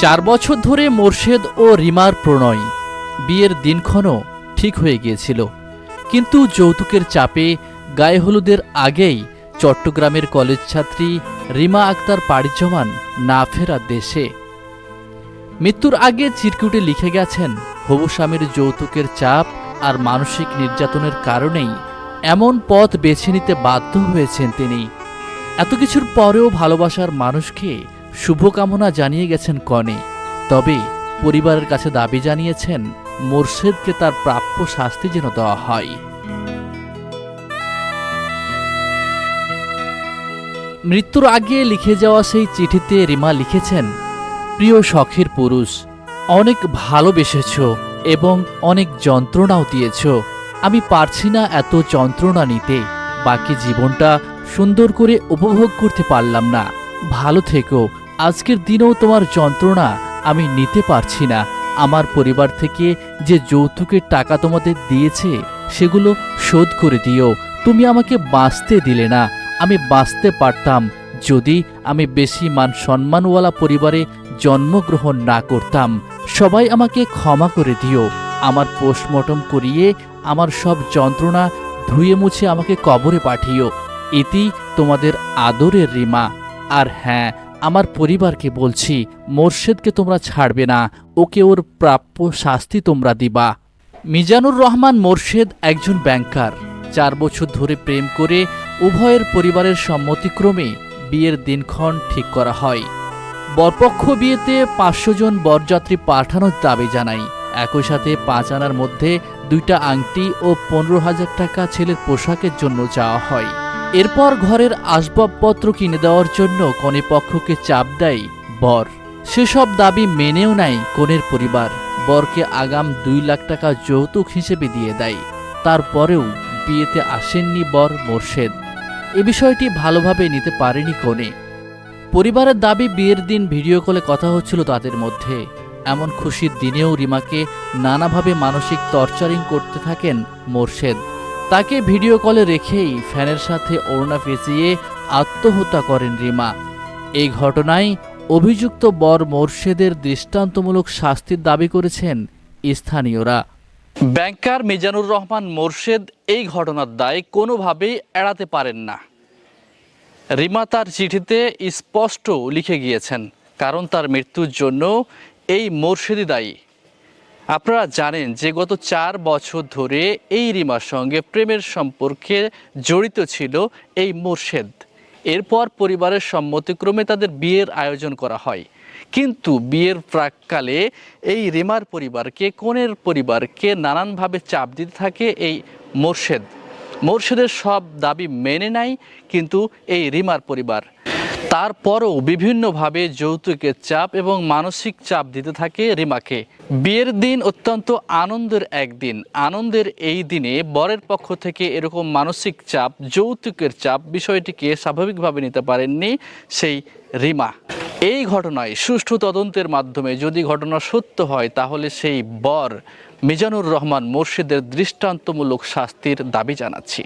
চার বছর ধরে মোর্শেদ ও রিমার প্রণয়। বিয়ের দিনক্ষণও ঠিক হয়ে গিয়েছিল। কিন্তু যৌতুকের চাপে গায়ে হলুদের আগেই চট্টগ্রামের কলেজ ছাত্রী রিমা আক্তার পাড়ি জমান না ফেরা দেশে। মৃত্যুর আগে চিরকুটে লিখে গেছেন, হবু স্বামীর যৌতুকের চাপ আর মানসিক নির্যাতনের কারণেই এমন পথ বেছে নিতে বাধ্য হয়েছেন তিনি। এত কিছুর পরেও ভালোবাসার মানুষকে শুভকামনা জানিয়ে গেছেন কনে। তবে পরিবারের কাছে দাবি জানিয়েছেন, মোর্শেদকে তার প্রাপ্য শাস্তি যেন দেওয়া হয়। মৃত্যুর আগে লিখে যাওয়া সেই চিঠিতে রিমা লিখেছেন, প্রিয় শখের পুরুষ, অনেক ভালোবেসেছ এবং অনেক যন্ত্রণাও দিয়েছ। আমি পারছি না এত যন্ত্রণা নিতে। বাকি জীবনটা সুন্দর করে উপভোগ করতে পারলাম না। ভালো থেকো আজকের দিনেও তোমার যন্ত্রণা আমি নিতে পারছি না। আমার পরিবার থেকে যে যৌতুকের টাকা তোমাদের দিয়েছে, সেগুলো শোধ করে দিও। তুমি আমাকে বাঁচতে দিলে না। আমি বাঁচতে পারতাম যদি আমি বেশি মান সম্মানওয়ালা পরিবারে জন্মগ্রহণ না করতাম। সবাই আমাকে ক্ষমা করে দিও। আমার পোস্টমর্টম করিয়ে আমার সব যন্ত্রণা ধুয়ে মুছে আমাকে কবরে পাঠিও। এটি তোমাদের আদরের রিমা। আর হ্যাঁ আমার পরিবারকে বলছি, মোর্শেদকে তোমরা ছাড়বে না, ওকে ওর প্রাপ্য শাস্তি তোমরা দিবা। মিজানুর রহমান মোর্শেদ একজন ব্যাংকার। চার বছর ধরে প্রেম করে উভয়ের পরিবারের সম্মতিক্রমে বিয়ের দিনক্ষণ ঠিক করা হয়। বরপক্ষ বিয়েতে পাঁচশো জন বরযাত্রী পাঠানোর দাবি জানাই। একই সাথে পাঁচ আনার মধ্যে দুইটা আংটি ও পনেরো হাজার টাকা ছেলের পোশাকের জন্য চাওয়া হয়। এরপর ঘরের আসবাবপত্র কিনে দেওয়ার জন্য কনে পক্ষকে চাপ দেয় বর। সেসব দাবি মেনেও নেয় কনের পরিবার। বরকে আগাম দুই লাখ টাকা যৌতুক হিসেবে দিয়ে দেয়। তারপরেও বিয়েতে আসেননি বর মোর্শেদ। এ বিষয়টি ভালোভাবে নিতে পারেনি কনে। পরিবারের দাবি বিয়ের দিন ভিডিও কলে কথা হচ্ছিল তাদের মধ্যে। এমন খুশির দিনেও রিমাকে নানাভাবে মানসিক টর্চারিং করতে থাকেন মোর্শেদ। তাকে ভিডিও কলে রেখেই ফ্যানের সাথে ওড়না পেঁচিয়ে আত্মহত্যা করেন রিমা। এই ঘটনায় অভিযুক্ত বর মোর্শেদের দৃষ্টান্তমূলক শাস্তির দাবি করেছেন স্থানীয়রা। ব্যাংকার মিজানুর রহমান মোর্শেদ এই ঘটনার দায় কোনোভাবেই এড়াতে পারেন না। রিমা তার চিঠিতে স্পষ্ট লিখে গিয়েছেন, কারণ তার মৃত্যুর জন্য এই মোর্শেদি দায়ী। আপনারা জানেন যে গত চার বছর ধরে এই রিমার সঙ্গে প্রেমের সম্পর্কে জড়িত ছিল এই মোর্শেদ। এরপর পরিবারের সম্মতিক্রমে তাদের বিয়ের আয়োজন করা হয়। কিন্তু বিয়ের প্রাককালে এই রিমার পরিবারকে, কনের পরিবারকে নানানভাবে চাপ দিতে থাকে এই মোর্শেদ। মোর্শেদের সব দাবি মেনে নেয়, কিন্তু এই রিমার পরিবার তারপরও বিভিন্নভাবে যৌতুকের চাপ এবং মানসিক চাপ দিতে থাকে রিমাকে। বিয়ের দিন অত্যন্ত আনন্দের একদিন। আনন্দের এই দিনে বরের পক্ষ থেকে এরকম মানসিক চাপ, যৌতুকের চাপ বিষয়টিকে স্বাভাবিকভাবে নিতে পারেননি সেই রিমা। এই ঘটনায় সুষ্ঠু তদন্তের মাধ্যমে যদি ঘটনা সত্য হয়, তাহলে সেই বর মিজানুর রহমান মোর্শেদের দৃষ্টান্তমূলক শাস্তির দাবি জানাচ্ছি।